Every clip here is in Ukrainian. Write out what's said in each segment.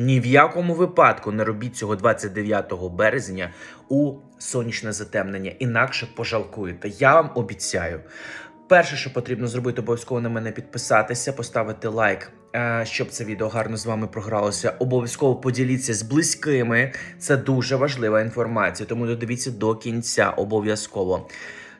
Ні в якому випадку не робіть цього 29 березня у сонячне затемнення, інакше пожалкуєте. Я вам обіцяю. Перше, що потрібно зробити, обов'язково на мене підписатися, поставити лайк, е, щоб це відео гарно з вами програлося. Обов'язково поділіться з близькими. Це дуже важлива інформація, тому додивіться до кінця обов'язково.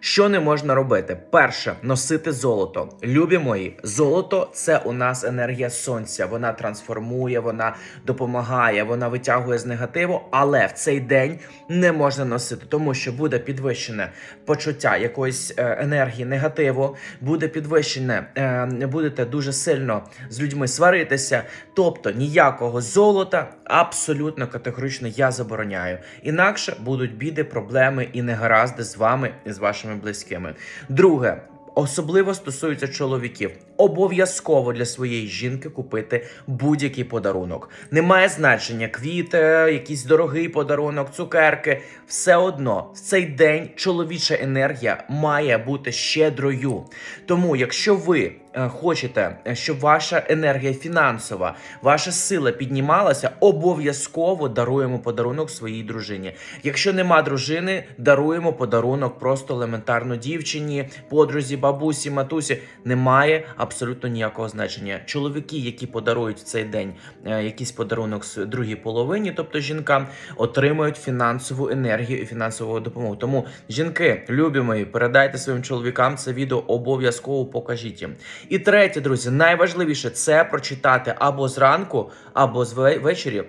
Що не можна робити? Перше, носити золото. Любі мої, золото це у нас енергія сонця. Вона трансформує, вона допомагає, вона витягує з негативу, але в цей день не можна носити, тому що буде підвищене почуття якоїсь е, енергії негативу, буде підвищене, е, будете дуже сильно з людьми сваритися. Тобто ніякого золота абсолютно категорично я забороняю. Інакше будуть біди, проблеми і негаразди з вами і з вашими близькими. Друге. Особливо стосується чоловіків. Обов'язково для своєї жінки купити будь-який подарунок. Немає значення квіти, якийсь дорогий подарунок, цукерки. Все одно в цей день чоловіча енергія має бути щедрою. Тому, якщо ви е, хочете, е, щоб ваша енергія фінансова, ваша сила піднімалася, обов'язково даруємо подарунок своїй дружині. Якщо нема дружини, даруємо подарунок просто елементарно дівчині, подрузі, бабусі, матусі. Немає абсолютно ніякого значення. Чоловіки, які подарують в цей день е, якийсь подарунок з другій половині, тобто жінкам, отримують фінансову енергію і фінансову допомогу. Тому жінки, любі мої, передайте своїм чоловікам це відео, обов'язково покажіть їм. І третє, друзі, найважливіше це прочитати або зранку, або з ве- ввечері.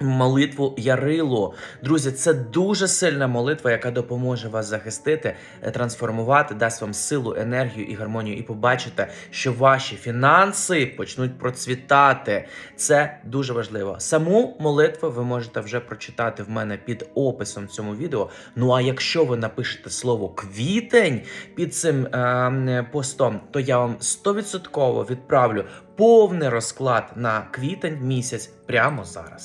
Молитву Ярилу. Друзі, це дуже сильна молитва, яка допоможе вас захистити, е, трансформувати, дасть вам силу, енергію і гармонію. І побачите, що ваші фінанси почнуть процвітати. Це дуже важливо. Саму молитву ви можете вже прочитати в мене під описом цьому відео. Ну а якщо ви напишете слово квітень під цим е, постом, то я вам 100% відправлю повний розклад на квітень місяць прямо зараз.